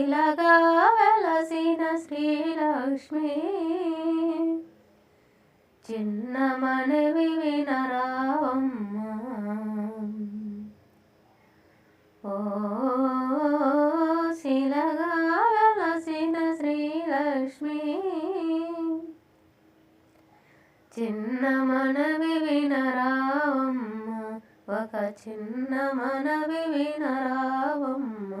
శిలగా వెలసిన శ్రీలక్ష్మి. చిన్న మనవి వినరావమ్మ. ఓ శిలగా వెలసిన శ్రీలక్ష్మి. చిన్న మనవి వినరావమ్మ. ఒక చిన్న మనవి వినరావమ్మ.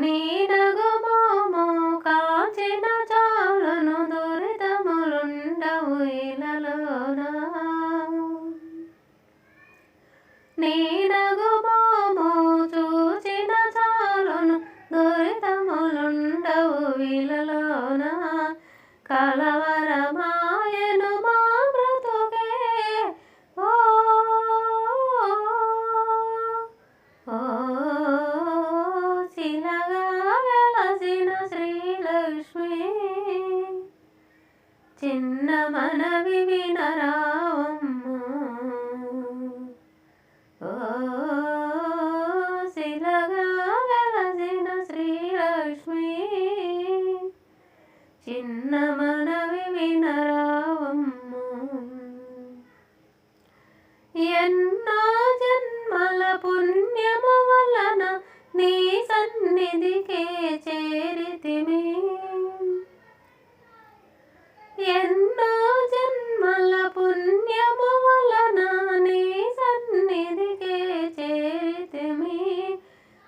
నీనగుమోము కాచిన చాలును దురితములుండవు ఇలలోనా. నీనగుమోము చూచిన చాలును దురితములుండవు ఇలలోన. చిన్న మనవి వినరావమ్మ. ఓ శిలగా వెలసిన శ్రీలక్ష్మి చిన్న మనవి వినరా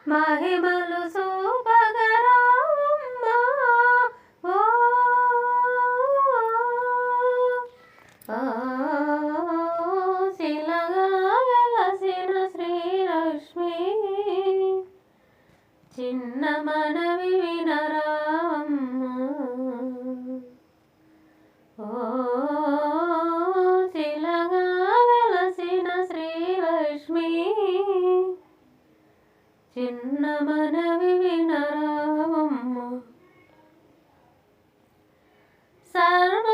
మహిమలు సోపగరావమ్మా ఓ. శిలగా వెలసిన శ్రీలక్ష్మి. చిన్న మనవి వినరామ్మ ఓ. చిన్న మనవి వినరావమ్మ. సర్వ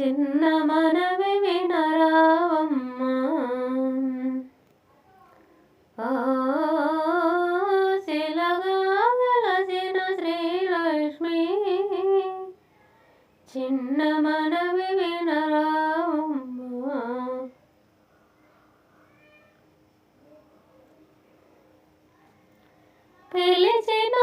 చిన్న మనవి వినరావమ్మా. ఓ శ్రీలక్ష్మి. చిన్న మనవి వినరావమ్మా. పిలిచిన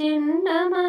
వినరావమ్మ